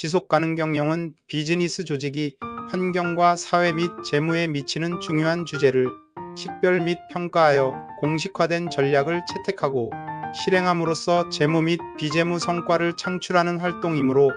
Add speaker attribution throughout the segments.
Speaker 1: 지속가능 경영은 비즈니스 조직이 환경과 사회 및 재무에 미치는 중요한 주제를 식별 및 평가하여 공식화된 전략을 채택하고 실행함으로써 재무 및 비재무 성과를 창출하는 활동이므로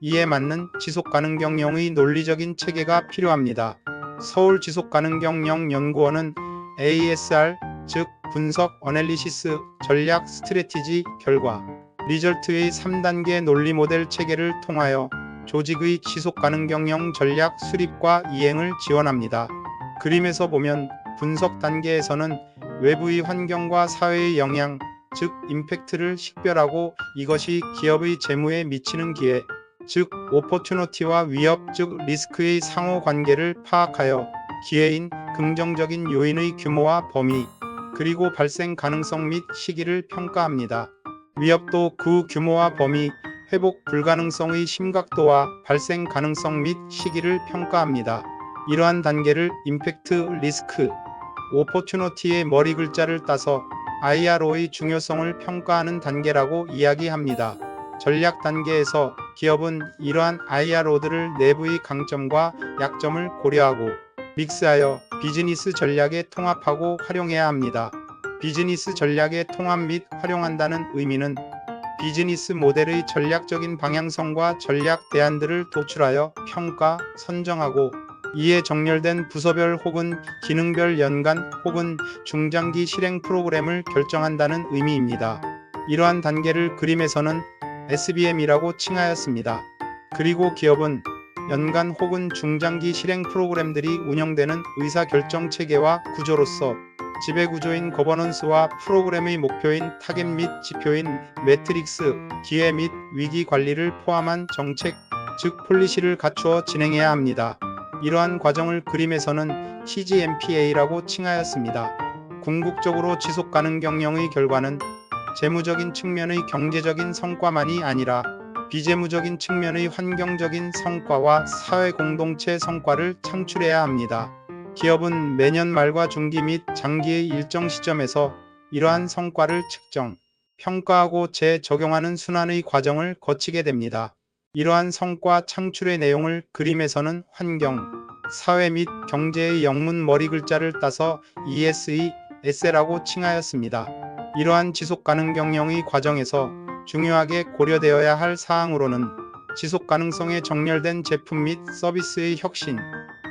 Speaker 1: 이에 맞는 지속가능 경영의 논리적인 체계가 필요합니다. 서울 지속가능경영연구원은 ASR 즉 분석 어널리시스 전략 스트레티지 결과 리절트의 3단계 논리 모델 체계를 통하여 조직의 지속 가능 경영 전략 수립과 이행을 지원합니다. 그림에서 보면 분석 단계에서는 외부의 환경과 사회의 영향, 즉 임팩트를 식별하고 이것이 기업의 재무에 미치는 기회, 즉 오퍼튜너티와 위협, 즉 리스크의 상호 관계를 파악하여 기회인 긍정적인 요인의 규모와 범위, 그리고 발생 가능성 및 시기를 평가합니다. 위협도 그 규모와 범위, 회복 불가능성의 심각도와 발생 가능성 및 시기를 평가합니다. 이러한 단계를 임팩트 리스크, 오퍼튜너티의 머리 글자를 따서 IRO의 중요성을 평가하는 단계라고 이야기합니다. 전략 단계에서 기업은 이러한 IRO들을 내부의 강점과 약점을 고려하고 믹스하여 비즈니스 전략에 통합하고 활용해야 합니다. 비즈니스 전략의 통합 및 활용한다는 의미는 비즈니스 모델의 전략적인 방향성과 전략 대안들을 도출하여 평가, 선정하고 이에 정렬된 부서별 혹은 기능별 연간 혹은 중장기 실행 프로그램을 결정한다는 의미입니다. 이러한 단계를 그림에서는 SBM이라고 칭하였습니다. 그리고 기업은 연간 혹은 중장기 실행 프로그램들이 운영되는 의사결정 체계와 구조로서 지배구조인 거버넌스와 프로그램의 목표인 타겟 및 지표인 매트릭스, 기회 및 위기 관리를 포함한 정책, 즉 폴리시를 갖추어 진행해야 합니다. 이러한 과정을 그림에서는 CGMPA라고 칭하였습니다. 궁극적으로 지속 가능 경영의 결과는 재무적인 측면의 경제적인 성과만이 아니라 비재무적인 측면의 환경적인 성과와 사회 공동체 성과를 창출해야 합니다. 기업은 매년 말과 중기 및 장기의 일정 시점에서 이러한 성과를 측정, 평가하고 재적용하는 순환의 과정을 거치게 됩니다. 이러한 성과 창출의 내용을 그림에서는 환경, 사회 및 경제의 영문 머리 글자를 따서 ESE, S라고 칭하였습니다. 이러한 지속 가능 경영의 과정에서 중요하게 고려되어야 할 사항으로는 지속 가능성에 정렬된 제품 및 서비스의 혁신,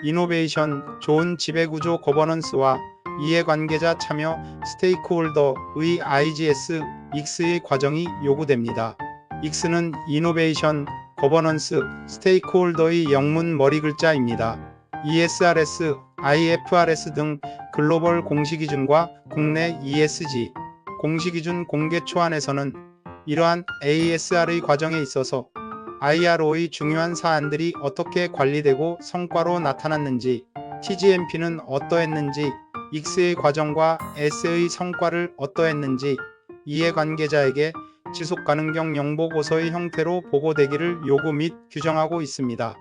Speaker 1: 이노베이션, 좋은 지배구조 거버넌스와 이해관계자 참여, 스테이크홀더의 IGS, X의 과정이 요구됩니다. X는 이노베이션, 거버넌스, 스테이크홀더의 영문 머리 글자입니다. ESRS, IFRS 등 글로벌 공시기준과 국내 ESG, 공시기준 공개 초안에서는 이러한 ASR의 과정에 있어서 IRO의 중요한 사안들이 어떻게 관리되고 성과로 나타났는지, TGMP는 어떠했는지, X의 과정과 S의 성과를 어떠했는지 이해관계자에게 지속가능경 영보고서의 형태로 보고되기를 요구 및 규정하고 있습니다.